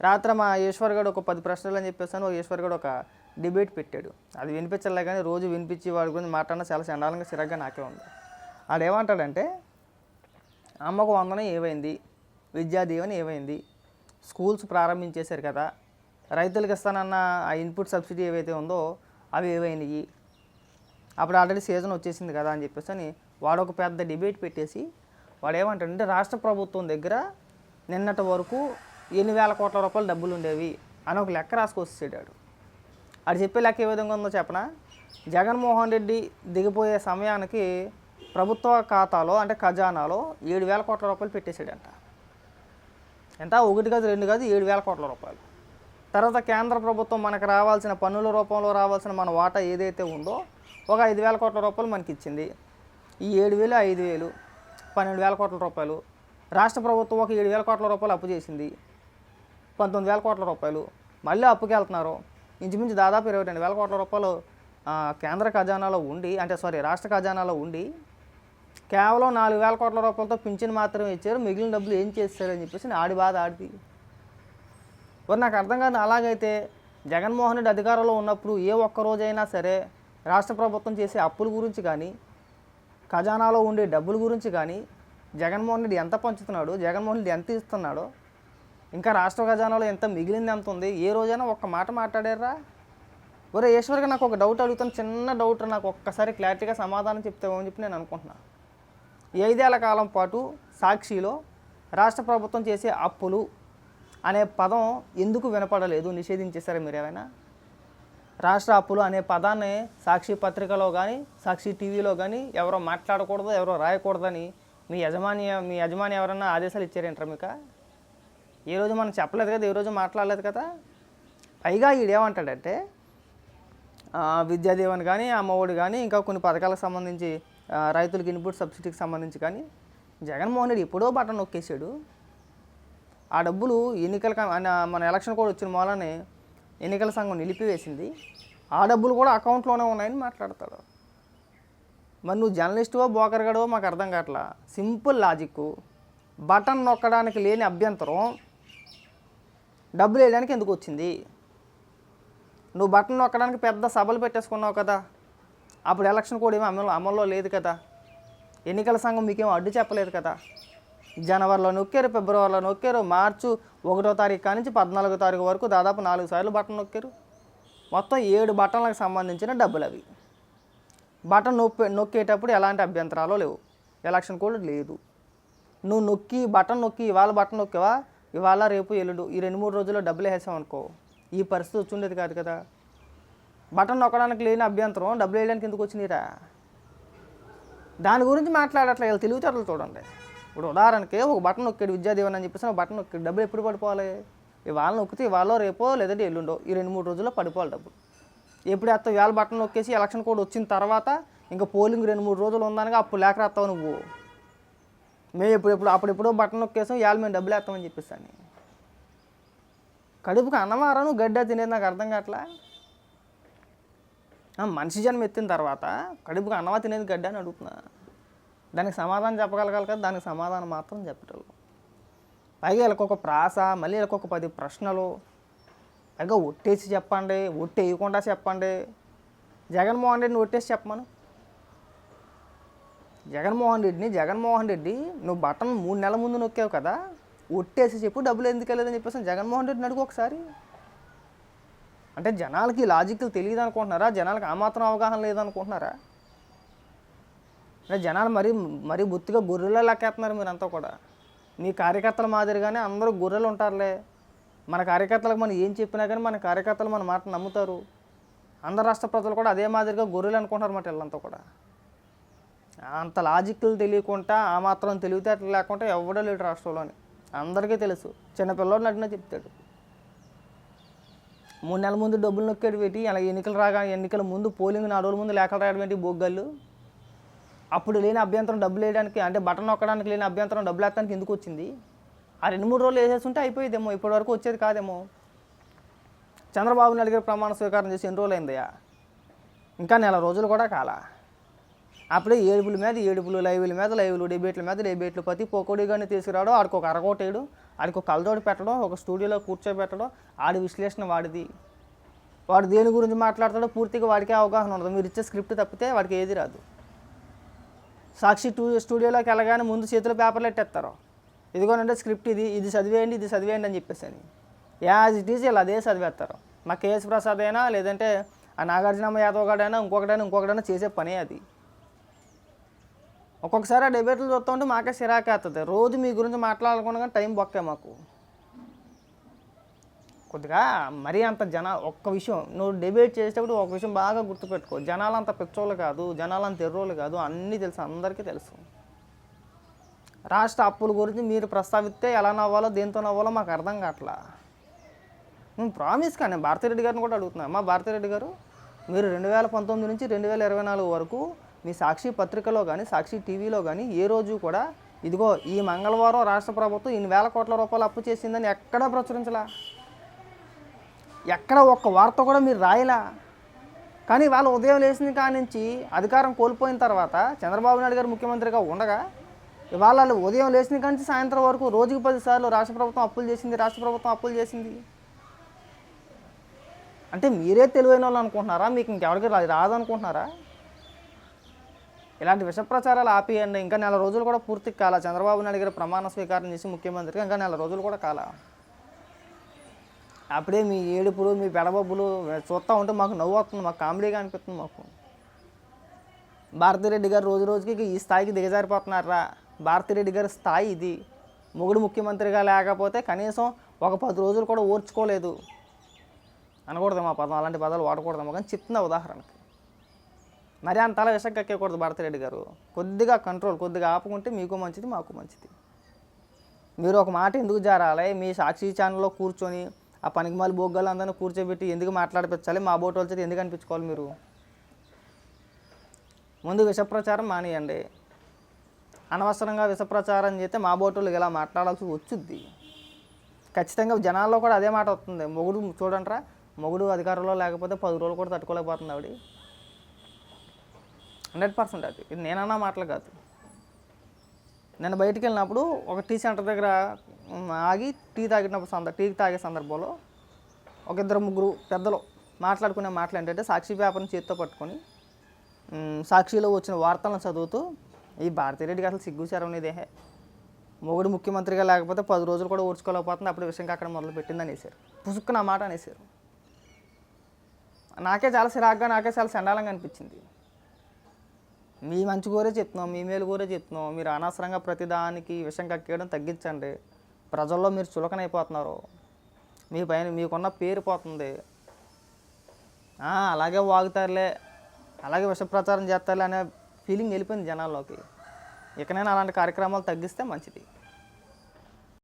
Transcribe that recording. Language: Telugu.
రాత్రి మా ఈశ్వర్ గడు ఒక పది ప్రశ్నలు అని చెప్పేసాను ఒక ఈశ్వర్ గడు ఒక డిబేట్ పెట్టాడు. అది వినిపించలే కానీ రోజు వినిపించి వాడి గురించి మాట్లాడినా చాలా చండాలంగా చిరాగ్గా నాకే ఉంది. ఆడు ఏమంటాడంటే అమ్మకు వందనం ఏమైంది? విద్యాదీవెన ఏమైంది? స్కూల్స్ ప్రారంభించేశారు కదా రైతులకు ఇస్తానన్న ఆ ఇన్పుట్ సబ్సిడీ ఏవైతే ఉందో అవి ఏవైనాయి? అప్పుడు ఆల్రెడీ సీజన్ వచ్చేసింది కదా అని చెప్పేసి అని వాడు ఒక పెద్ద డిబేట్ పెట్టేసి వాడు ఏమంటాడంటే రాష్ట్ర ప్రభుత్వం దగ్గర నిన్నటి వరకు ఎన్ని వేల కోట్ల రూపాయలు డబ్బులు ఉండేవి అని ఒక లెక్క రాసుకొచ్చేసాడు అది చెప్పే లెక్క ఏ విధంగా ఉందో చెప్పనా? జగన్మోహన్ రెడ్డి దిగిపోయే సమయానికి ప్రభుత్వ ఖాతాలో అంటే ఖజానాలో ఏడు వేల కోట్ల రూపాయలు పెట్టేశాడంట. ఎంత? ఒకటి కాదు రెండు కాదు ఏడు వేల కోట్ల రూపాయలు. తర్వాత కేంద్ర ప్రభుత్వం మనకు రావాల్సిన పన్నుల రూపంలో రావాల్సిన మన వాటా ఏదైతే ఉందో ఒక ఐదు వేల కోట్ల రూపాయలు మనకి ఇచ్చింది. ఈ ఏడు వేలు ఐదు వేలు పన్నెండు వేల కోట్ల రూపాయలు. రాష్ట్ర ప్రభుత్వం ఒక ఏడు వేల కోట్ల రూపాయలు అప్పు చేసింది. పంతొమ్మిది వేల కోట్ల రూపాయలు. మళ్ళీ అప్పుకి వెళ్తున్నారు. ఇంచుమించు దాదాపు ఇరవై రెండు వేల కోట్ల రూపాయలు కేంద్ర ఖజానాలో ఉండి అంటే సారీ రాష్ట్ర ఖజానాలో ఉండి కేవలం నాలుగు వేల కోట్ల రూపాయలతో పింఛన్ మాత్రమే ఇచ్చారు. మిగిలిన డబ్బులు ఏం చేస్తారని చెప్పేసి ఆడి బాధ ఆడిది. మరి నాకు అర్థం కాదు అలాగైతే జగన్మోహన్ రెడ్డి అధికారంలో ఉన్నప్పుడు ఏ ఒక్క రోజైనా సరే రాష్ట్ర ప్రభుత్వం చేసే అప్పుల గురించి కానీ ఖజానాలో ఉండే డబ్బుల గురించి కానీ జగన్మోహన్ రెడ్డి ఎంత పంచుతున్నాడు జగన్మోహన్ రెడ్డి ఎంత ఇస్తున్నాడో ఇంకా రాష్ట్ర ఖజానాలో ఎంత మిగిలింది ఎంత ఉంది? ఏ రోజైనా ఒక్క మాట మాట్లాడారా? ఒరే ఈశ్వర్గా నాకు ఒక డౌట్ అడుగుతాను చిన్న డౌట్ నాకు ఒక్కసారి క్లారిటీగా సమాధానం చెప్తామని చెప్పి నేను అనుకుంటున్నాను ఐదేళ్ళ కాలం పాటు సాక్షిలో రాష్ట్ర ప్రభుత్వం చేసే అప్పులు అనే పదం ఎందుకు వినపడలేదు? నిషేధించేశారా మీరు ఏమైనా? రాష్ట్ర అప్పులు అనే పదాన్ని సాక్షి పత్రికలో కానీ సాక్షి టీవీలో కానీ ఎవరో మాట్లాడకూడదు ఎవరో రాయకూడదని మీ యజమాని మీ యజమాని ఎవరన్నా ఆదేశాలు ఇచ్చారేంటారా మీకు? ఏ రోజు మనం చెప్పలేదు కదా ఏ రోజు మాట్లాడలేదు కదా? పైగా ఈడేమంటాడంటే విద్యాదీవన్ కానీ అమ్మఒడి కానీ ఇంకా కొన్ని పథకాలకు సంబంధించి రైతులకు ఇన్పుట్ సబ్సిడీకి సంబంధించి కానీ జగన్మోహన్ రెడ్డి ఎప్పుడో బటన్ నొక్కేసాడు ఆ డబ్బులు ఎన్నికల మన ఎలక్షన్ కూడా వచ్చిన మూలనే ఎన్నికల సంఘం నిలిపివేసింది. ఆ డబ్బులు కూడా అకౌంట్లోనే ఉన్నాయని మాట్లాడతాడు. మరి నువ్వు జర్నలిస్టువో బోకర్గాడో మాకు అర్థం కావట్లా. సింపుల్ లాజిక్ బటన్ నొక్కడానికి లేని అభ్యంతరం డబ్బులు వేయడానికి ఎందుకు వచ్చింది? నువ్వు బటన్ నొక్కడానికి పెద్ద సభలు పెట్టేసుకున్నావు కదా. అప్పుడు ఎలక్షన్ కూడా ఏమీ అమలు అమల్లో లేదు కదా. ఎన్నికల సంఘం మీకేం అడ్డు చెప్పలేదు కదా. జనవరిలో నొక్కారు ఫిబ్రవరిలో నొక్కారు మార్చు ఒకటో తారీఖు కానించి పద్నాలుగో తారీఖు వరకు దాదాపు నాలుగు సార్లు బటన్ నొక్కారు. మొత్తం ఏడు బటన్లకు సంబంధించిన డబ్బులు అవి. బటన్ నొప్పి నొక్కేటప్పుడు ఎలాంటి అభ్యంతరాలు లేవు. ఎలక్షన్ కూడా లేదు. నువ్వు నొక్కి బటన్ నొక్కి ఇవాళ బటన్ నొక్కేవా? ఇవాళ రేపు ఎల్లుండు ఈ రెండు మూడు రోజుల్లో డబ్బులు వేసామనుకో ఈ పరిస్థితి వచ్చి ఉండేది కాదు కదా. బటన్ నొక్కడానికి లేని అభ్యంతరం డబ్బులు వేయడానికి ఎందుకు వచ్చిందిరా దాని గురించి మాట్లాడట్లే వీళ్ళు తెలివితేటలు చూడండి. ఇప్పుడు ఉదాహరణకి ఒక బటన్ నొక్కాడు విద్యాదీవన్ అని చెప్పేసి బటన్ నొక్కాడు డబ్బులు ఎప్పుడు పడిపోవాలి? ఇవాళ నొక్కితే ఇవాళ రేపో లేదంటే ఎల్లుండో ఈ రెండు మూడు రోజుల్లో పడిపోవాలి డబ్బులు. ఎప్పుడు వేస్తావు? ఇవాళ బటన్ నొక్కేసి ఎలక్షన్ కోడ్ వచ్చిన తర్వాత ఇంకా పోలింగ్ రెండు మూడు రోజులు ఉందనగా అప్పుడు లేక రాస్తావు నువ్వు. మేము ఎప్పుడు ఎప్పుడు అప్పుడెప్పుడో బట్టన్ బటన్ నొక్కేసాం ఇవాళ మేము డబ్బులు వేస్తామని చెప్పేస్తాను కడుపుకి అన్నవారం నువ్వు గడ్డ తినేది నాకు అర్థం కావట్లా? మనిషి జన్మ ఎత్తిన తర్వాత కడుపుకి అన్నవా తినేది గడ్డ అని అడుగుతున్నా. దానికి సమాధానం చెప్పగలగాలి కదా దానికి సమాధానం మాత్రం చెప్పటం. పైగా వీళ్ళకి ఒక ప్రాస మళ్ళీ వీళ్ళకొక పది ప్రశ్నలు. పైగా ఒట్టేసి చెప్పండి ఒట్టేయకుండా చెప్పండి. జగన్మోహన్ రెడ్డిని ఒట్టేసి చెప్పమను. జగన్మోహన్ రెడ్డిని జగన్మోహన్ రెడ్డి నువ్వు బటన్ మూడు నెలల ముందు నొక్కావు కదా ఒట్టేసి చెప్పు డబ్బులు ఎందుకు వెళ్ళదని చెప్పేసి జగన్మోహన్ రెడ్డిని అడుగు ఒకసారి. అంటే జనాలకి లాజిక్లు తెలియదు అనుకుంటున్నారా? జనాలకి ఆ మాత్రం అవగాహన లేదనుకుంటున్నారా అంటే జనాలు మరీ మరీ బొత్తిగా గొర్రెల లెక్కేస్తున్నారు మీరంతా కూడా. మీ కార్యకర్తల మాదిరిగానే అందరూ గొర్రెలు ఉంటారులే. మన కార్యకర్తలకు మనం ఏం చెప్పినా కానీ మన కార్యకర్తలు మన మాట నమ్ముతారు. అందరు రాష్ట్ర ప్రజలు కూడా అదే మాదిరిగా గొర్రెలు అనుకుంటారు మాట వీళ్ళంతా కూడా. అంత లాజిక్లు తెలియకుండా ఆ మాత్రం తెలివితేటలు లేకుండా ఎవడో లేడు రాష్ట్రంలోని. అందరికీ తెలుసు. చిన్నపిల్లడు నడినా చెప్తాడు. మూడు నెలల ముందు డబ్బులు నొక్కేడు పెట్టి అలా ఎన్నికలు రాగా ఎన్నికల ముందు పోలింగ్ నాలుగు రోజుల ముందు లేఖలు రాయడం బొగ్గలు అప్పుడు లేని అభ్యంతరం డబ్బులు వేయడానికి అంటే బటన్ నొక్కడానికి లేని అభ్యంతరం డబ్బులు వేస్తానికి ఎందుకు వచ్చింది? ఆ రెండు మూడు రోజులు వేసేస్తుంటే అయిపోయేదేమో ఇప్పటి వరకు వచ్చేది కాదేమో? చంద్రబాబు నాయుడు గారు ప్రమాణ స్వీకారం చేసి ఎన్ని రోజులు అయిందయ్యా ఇంకా నెల రోజులు కూడా కాలా. అప్పుడే ఏడుపుల మీద ఏడుపులు లైవ్ల మీద లైవ్లు డిబేట్ల మీద డిబేట్లు ప్రతి పొకోడి కానీ తీసుకురావడం ఆడికి ఒక అరకోటేయడం ఆడికి ఒక కలదోడు పెట్టడం ఒక స్టూడియోలో కూర్చోబెట్టడం ఆడి విశ్లేషణ వాడిది. వాడు దేని గురించి మాట్లాడతాడో పూర్తిగా వాడికే అవగాహన ఉండదు. మీరు ఇచ్చే స్క్రిప్ట్ తప్పితే వాడికి ఏది రాదు. సాక్షి టూ స్టూడియోలోకి వెళ్ళగానే ముందు చేతిలో పేపర్లు ఎట్టేస్తారు. ఇదిగోనంటే స్క్రిప్ట్ ఇది ఇది చదివేయండి ఇది చదివేయండి అని చెప్పేసి అని యాజ్ ఇట్ ఈజ్ ఇలా అదే చదివేస్తారు. మా కేఎస్ ప్రసాద్ అయినా లేదంటే ఆ నాగార్జునమ్మ యాదవ్ గాడైనా ఇంకొకటైనా ఇంకొకటైనా చేసే పనే అది. ఒక్కొక్కసారి ఆ డిబేట్లు చూస్తూ ఉంటే మాకే సిరాకేస్తుంది రోజు మీ గురించి మాట్లాడకుండా టైం బొక్కే మాకు. కొద్దిగా మరీ అంత జన ఒక్క విషయం నువ్వు డిబేట్ చేసేటప్పుడు ఒక విషయం బాగా గుర్తుపెట్టుకో. జనాలు అంత పిచ్చోళ్ళు కాదు జనాలు అంత ఎర్రోళ్ళు కాదు అన్నీ తెలుసు అందరికీ తెలుసు. రాష్ట్ర అప్పుల గురించి మీరు ప్రస్తావిస్తే ఎలా నవ్వాలో దేంతో నవ్వాలో మాకు అర్థం కావట్లా. నేను ప్రామిస్ కానీ భారతిరెడ్డి గారిని కూడా అడుగుతున్నాను మా భారతిరెడ్డి గారు మీరు రెండు వేల పంతొమ్మిది నుంచి రెండు వేల ఇరవై నాలుగు వరకు మీ సాక్షి పత్రికలో కానీ సాక్షి టీవీలో కానీ ఏ రోజు కూడా ఇదిగో ఈ మంగళవారం రాష్ట్ర ప్రభుత్వం ఇన్ని వేల కోట్ల రూపాయలు అప్పు చేసిందని ఎక్కడా ప్రచురించలా. ఎక్కడ ఒక్క వార్త కూడా మీరు రాయలా. కానీ వాళ్ళు ఉదయం లేచిన కాడి నుంచి అధికారం కోల్పోయిన తర్వాత చంద్రబాబు నాయుడు గారు ముఖ్యమంత్రిగా ఉండగా ఇవాళ వాళ్ళు ఉదయం లేచిన కాడి నుంచి సాయంత్రం వరకు రోజుకి పదిసార్లు రాష్ట్ర ప్రభుత్వం అప్పులు చేసింది రాష్ట్ర ప్రభుత్వం అప్పులు చేసింది. అంటే మీరే తెలివైన వాళ్ళు అనుకుంటున్నారా? మీకు ఇంకెవరికి రా- రాదు అనుకుంటున్నారా ఇలాంటి విష ప్రచారాలు ఆపేయండి. ఇంకా నెల రోజులు కూడా పూర్తి కాల. చంద్రబాబు నాయుడు గారు ప్రమాణ స్వీకారం చేసి ముఖ్యమంత్రిగా ఇంకా నెల రోజులు కూడా కాల. అప్పుడే మీ ఏడుపులు మీ పెడబబ్బులు చూస్తూ ఉంటే మాకు నవ్వు వస్తుంది. మాకు కామెడీగా అనిపిస్తుంది మాకు. భారతిరెడ్డి గారు రోజు రోజుకి ఈ స్థాయికి దిగజారిపోతున్నారా? భారతిరెడ్డి గారి స్థాయి ఇది. మొగుడు ముఖ్యమంత్రిగా లేకపోతే కనీసం ఒక పది రోజులు కూడా ఓర్చుకోలేదు. అనకూడదు మా పదం. అలాంటి పదాలు వాడకూడదేమో కానీ చెప్తున్నా ఉదాహరణకి. మరి అంతలా విషం కక్కకూడదు భారతిరెడ్డి గారు. కొద్దిగా కంట్రోల్ కొద్దిగా ఆపుకుంటే మీకు మంచిది మాకు మంచిది. మీరు ఒక మాట ఎందుకు జారాలి? మీ సాక్షి ఛానల్లో కూర్చొని ఆ పనికిమాలి బొగ్గలు అందరినీ కూర్చోబెట్టి ఎందుకు మాట్లాడిపించాలి? మా బోటు వాళ్ళతో ఎందుకు అనిపించుకోవాలి మీరు? ముందు విషప్రచారం మానేయండి. అనవసరంగా విషప్రచారం చేస్తే మా బోటోళ్ళకి ఇలా మాట్లాడాల్సి వచ్చుద్ది? ఖచ్చితంగా జనాల్లో కూడా అదే మాట వస్తుంది. మొగుడు చూడండిరా మొగుడు అధికారంలో లేకపోతే పది రోజులు కూడా తట్టుకోలేకపోతుంది ఆవిడ. హండ్రెడ్ పర్సెంట్ అది. ఇది నేనన్నా మాటలు కాదు. నేను బయటికి వెళ్ళినప్పుడు ఒక టీ సెంటర్ దగ్గర ఆగి టీ తాగినప్పుడు సంద టీ తాగే సందర్భంలో ఒక ఇద్దరు ముగ్గురు పెద్దలు మాట్లాడుకునే మాటలు ఏంటంటే సాక్షి పేపర్ని చేతితో పట్టుకొని సాక్షిలో వచ్చిన వార్తలను చదువుతూ ఈ భారతీరెడ్డికి అసలు సిగ్గుచారం దేహే మొగుడు ముఖ్యమంత్రిగా లేకపోతే పది రోజులు కూడా ఓడ్చుకోలేకపోతుంది అప్పుడు విషయం అక్కడ మొదలు పెట్టింది పుసుక్కు నా మాట అనేసారు నాకే చాలా సిరాగ్గా నాకే చాలా చండాలంగా అనిపించింది. మీ మంచి కోరే చెప్తున్నాం మీ మేలు కోరే చెప్తున్నాం మీరు అనవసరంగా ప్రతిదానికి విషం కక్కేయడం తగ్గించండి. ప్రజల్లో మీరు చులకనైపోతున్నారు. మీ పైన మీకున్న పేరు పోతుంది. అలాగే వాగుతారులే. అలాగే విష ప్రచారం చేస్తారులే అనే ఫీలింగ్ వెళ్ళిపోయింది జనాల్లోకి. ఇకనైనా అలాంటి కార్యక్రమాలు తగ్గిస్తే మంచిది.